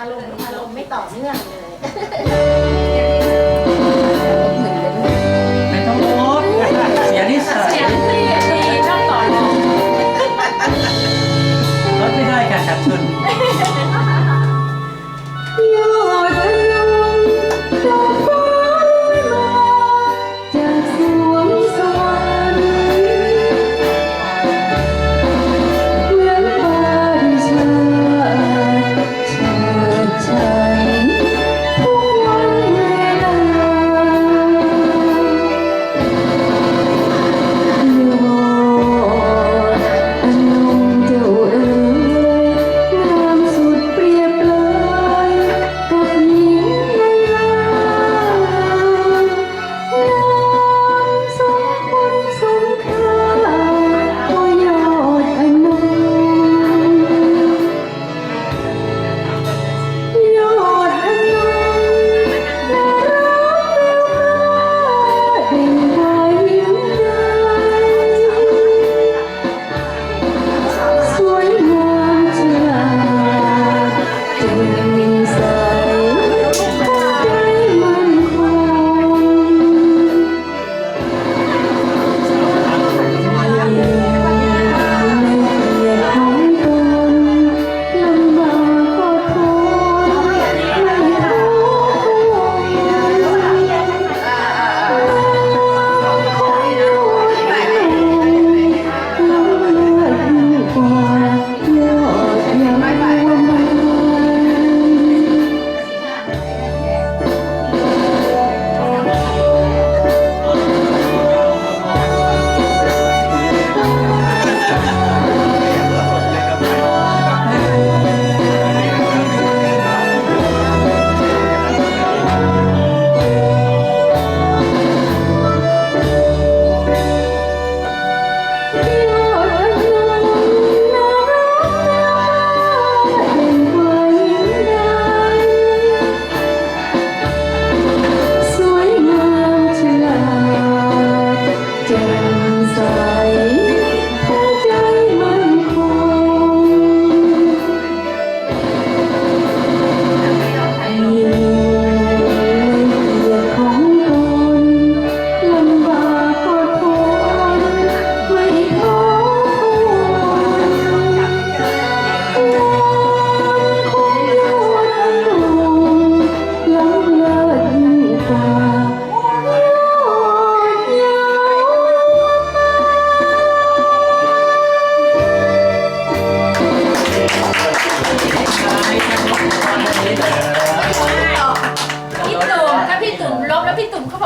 อารมณ์อารมณ์ไม่ต่อเนื่องเลย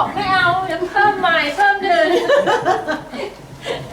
บอกไม่เอายังเพิ่มใหม่เพิ่มเดิน